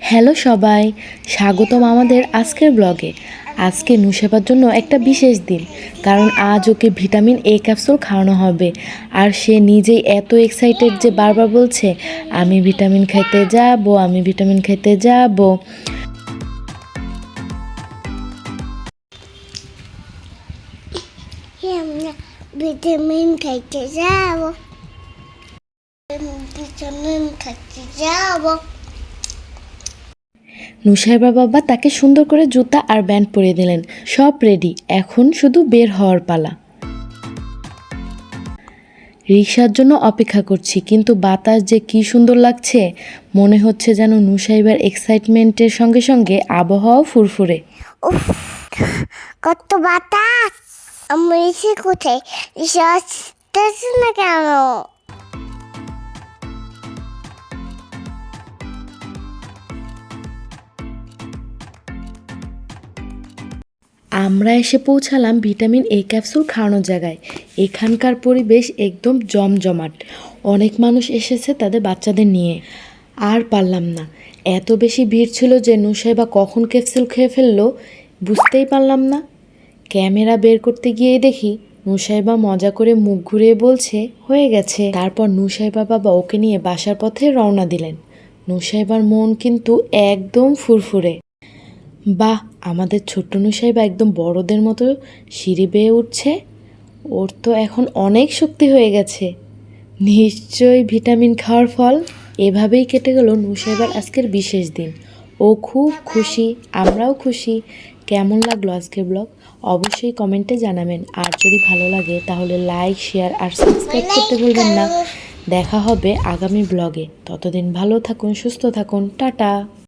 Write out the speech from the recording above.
Hello সবাই, স্বাগতম আমাদের আজকের ব্লগে। আজকে নুসেবার জন্য একটা বিশেষ দিন, কারণ আজ ওকে ভিটামিন এ ক্যাপসুল খাওয়ানো হবে। আর সে নিজেই এত এক্সাইটেড যে বারবার বলছে, আমি ভিটামিন খাইতে যাব, আমি ভিটামিন খাইতে যাব। ভিটামিন খাইতে যাব। ভিটামিন খাইতে যাব? নুসাইবার বাবা তাকে সুন্দর করে জুতা আর ব্যান্ড পরিয়ে দিলেন। সব রেডি। এখন শুধু বের হওয়ার পালা। রিক্সার জন্য অপেক্ষা করছি, কিন্তু বাতাস যে কি সুন্দর লাগছে, মনে হচ্ছে যেন নুসাইবার এক্সাইটমেন্টের সঙ্গে সঙ্গে আবহাওয়াও ফুরফুরে। কত বাতাস! আমি কোথায়? কেন? আমরা এসে পৌঁছালাম ভিটামিন এ ক্যাপসুল খাওয়ানোর জায়গায়। এখানকার পরিবেশ একদম জমজমাট। অনেক মানুষ এসেছে তাদের বাচ্চাদের নিয়ে। আর পারলাম না। এত বেশি ভিড় ছিল যে নুসাইবা কখন ক্যাপসুল খেয়ে ফেলল বুঝতেই পারলাম না। ক্যামেরা বের করতে গিয়ে দেখি নুসাইবা মজা করে মুখ ঘুরিয়ে বলছে, হয়ে গেছে। তারপর নুসাইবা বাবা ওকে নিয়ে বাসার পথে রওনা দিলেন। নুসাইবার মন কিন্তু একদম ফুরফুরে। বাহ, আমাদের ছোট্ট নুসাইবা একদম বড়দের মতো সিঁড়ি বেয়ে উঠছে। ওর তো এখন অনেক শক্তি হয়ে গেছে। নিশ্চয়ই ভিটামিন খাওয়ার ফল। এভাবেই কেটে গেল নুসাইবার আজকের বিশেষ দিন। ও খুব খুশি, আমরাও খুশি। কেমন লাগল আজকের ব্লগ? অবশ্যই কমেন্টে জানাবেন। আর যদি ভালো লাগে, তাহলে লাইক, শেয়ার আর সাবস্ক্রাইব করতে ভুলবেন না। দেখা হবে আগামী ব্লগে। ততদিন ভালো থাকুন, সুস্থ থাকুন। টাটা!